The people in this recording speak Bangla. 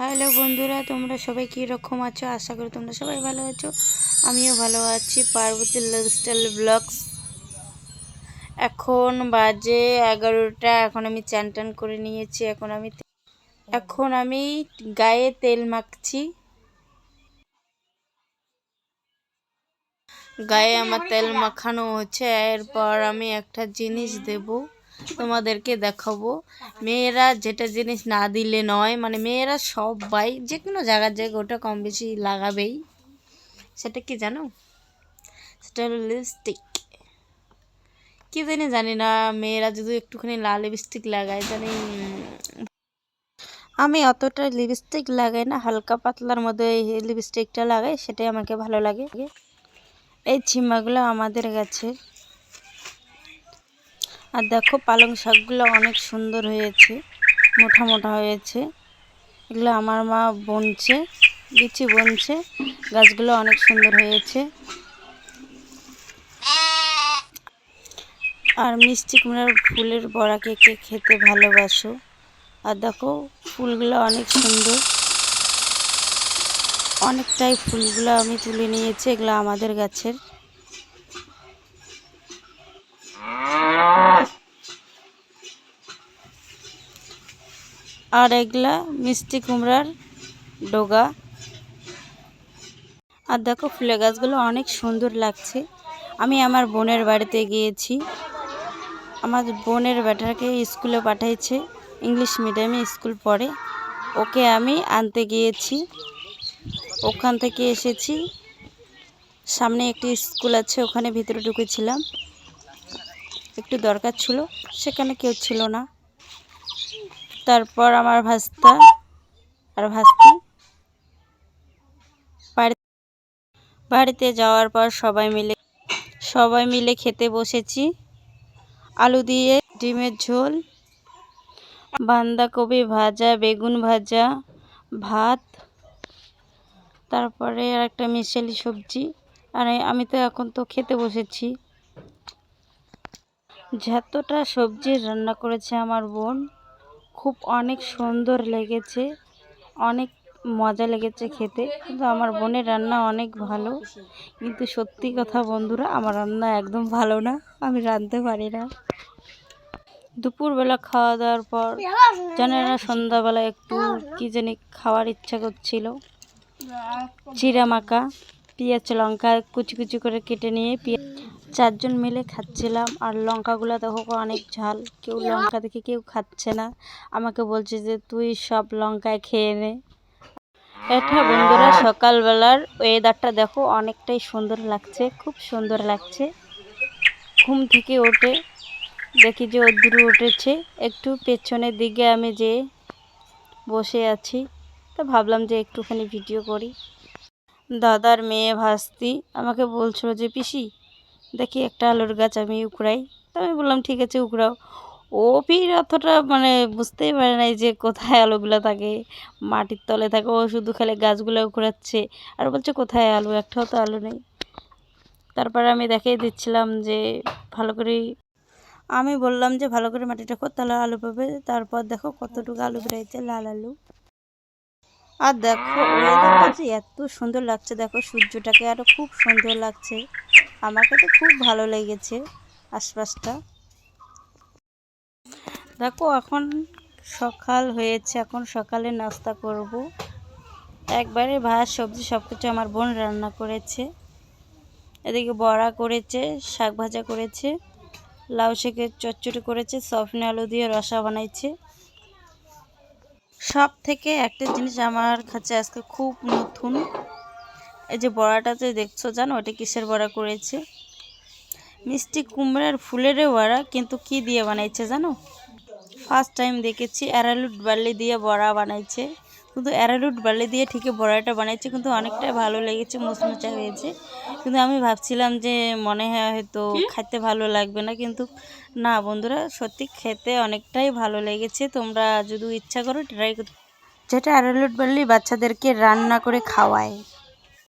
হ্যালো বন্ধুরা, তোমরা সবাই কী রকম আছো? আশা করি তোমরা সবাই ভালো আছো। আমিও ভালো আছি, পার্বতী লাইফস্টাইল ব্লগস এখন বাজে এগারোটা, এখন আমি চান টান করে নিয়েছি, এখন আমি এখন আমি গায়ে তেল মাখছি। গায়ে আমার তেল মাখানো হচ্ছে, এরপর আমি একটা জিনিস দেবো। তোমাদেরকে দেখাবো। মেয়েরা যেটা জিনিস না দিলে নয় মানে মেয়েরা সবাই যে কোনো জায়গার জায়গায় ওটা কম বেশি লাগাবেই। সেটা কি জানো? সেটা হলো লিপস্টিক কি জানি জানি না। মেয়েরা যদি একটুখানি লাল লিপস্টিক লাগায়, জানি আমি অতটা লিপস্টিক লাগাই না, হালকা পাতলার মধ্যে লিপস্টিকটা লাগাই, সেটাই আমাকে ভালো লাগে। এই ছিমাগুলো আমাদের গাছের। আর দেখো পালং শাকগুলো অনেক সুন্দর হয়েছে, মোটা মোটা হয়েছে। এগুলো আমার মা বনছে, বিচি বনছে, গাছগুলো অনেক সুন্দর হয়েছে। আর মিষ্টি কুমড়ার ফুলের বড়া কে খেতে ভালোবাসো? আর দেখো ফুলগুলো অনেক সুন্দর। অনেকটাই ফুলগুলো আমি তুলে নিয়েছি, এগুলো আমাদের গাছের। আর এগুলা মিষ্টি কুমড়ার ডোগা। আর দেখো ফুলের গাছগুলো অনেক সুন্দর লাগছে। আমি আমার বোনের বাড়িতে গিয়েছি। আমার বোনের ব্যাটাকে স্কুলে পাঠাইছে, ইংলিশ মিডিয়ামে স্কুল পড়ে। ওকে আমি আনতে গিয়েছি। ওখান থেকে এসেছি। সামনে একটি স্কুল আছে, ওখানে ভিতরে ঢুকেছিলাম। একটু দরকার ছিল, সেখানে কেউ ছিল না। তারপর আমার ভাস্তা, আর ভাস্তি। বাড়িতে যাওয়ার পর সবাই মিলে সবাই মিলে খেতে বসেছি। আলু দিয়ে ডিমের ঝোল, বাঁধাকপি ভাজা, বেগুন ভাজা, ভাত, তারপরে আর একটা মিশালি সবজি। আর আমি তো এখন তো খেতে বসেছি। যতটা সবজি রান্না করেছে আমার বোন খুব অনেক সুন্দর লেগেছে। অনেক মজা লেগেছে খেতে। কিন্তু আমার বোনের রান্না অনেক ভালো। কিন্তু সত্যি কথা বন্ধুরা, আমার রান্না একদম ভালো না। আমি রাঁধতে পারি না। দুপুরবেলা খাওয়া দাওয়ার পর জানে না, সন্ধ্যাবেলা একটু কী জানি খাওয়ার ইচ্ছা করছিল। চিরা মাখা পেঁয়াজ, লঙ্কা কুচি কুচি করে কেটে নিয়ে পেঁয়াজ চারজন মিলে খাচ্ছিলাম। আর লঙ্কাগুলো দেখো অনেক ঝাল। কেউ লঙ্কা দেখে কেউ খাচ্ছে না। আমাকে বলছে যে, তুই সব লঙ্কায় খেয়ে নে। এটা বন্ধুরা সকালবেলার ওয়েদারটা দেখো অনেকটাই সুন্দর লাগছে, খুব সুন্দর লাগছে। ঘুম থেকে ওঠে দেখি যে, অদ্রু উঠেছে। একটু পেছনের দিকে আমি যে বসে আছি, তো ভাবলাম যে একটুখানি ভিডিও করি। দাদার মেয়ে ভাস্তি আমাকে বলছিল যে, পিসি দেখি একটা আলুর গাছ আমি উকড়াই। তো আমি বললাম, ঠিক আছে, উকড়াও। ও ফির অতটা মানে বুঝতেই পারে নাই যে কোথায় আলুগুলো থাকে, মাটির তলে থাকে। ও শুধু খালি গাছগুলো উকড়াচ্ছে আর বলছে, কোথায় আলু? একটাও তো আলু নেই। তারপরে আমি দেখিয়ে দিচ্ছিলাম যে ভালো করে আমি বললাম যে, ভালো করে মাটিটা কর তাহলে আলু পাবে। তারপর দেখো কতটুকু আলু বেরিয়েছে লাল আলু। আর দেখো ওয়েদারটা যে এত সুন্দর লাগছে। দেখো, সূর্যটাকে আরও খুব সুন্দর লাগছে। আমাকে তো খুব ভালো লেগেছে আশপাশটা। দেখো, এখন সকাল হয়েছে। এখন সকালে নাস্তা করব। একবারে ভাত, সবজি সব কিছু আমার বোন রান্না করেছে। এদিকে বড়া করেছে, শাক ভাজা করেছে, লাউ শেখের চচ্চড়ি করেছে, সফনে আলু দিয়ে রসা বানাইছে। সব থেকে একটা জিনিস আমার কাছে আজকে খুব নতুন। এই যে বড়াটা বড়াটাতে দেখছ, জানো? ওটা কিসের বড়া করেছে? মিষ্টি কুমড়ার ফুলেরও বড়া, কিন্তু কি দিয়ে বানাইছে জানো? ফার্স্ট টাইম দেখেছি, অ্যারালুট বার্লি দিয়ে বড়া বানাইছে। কিন্তু অ্যারারুট বালি দিয়ে ঠিকই বড়াটা বানাইছে কিন্তু অনেকটাই ভালো লেগেছে মোচমোচা হয়েছে। কিন্তু আমি ভাবছিলাম যে মনে হয় হয়তো খেতে ভালো লাগবে না কিন্তু না বন্ধুরা সত্যি খেতে অনেকটাই ভালো লেগেছে। তোমরা যদি ইচ্ছা করো ট্রাই করতে যেটা অ্যারারুট বালি বাচ্চাদেরকে রান্না করে খাওয়ায়।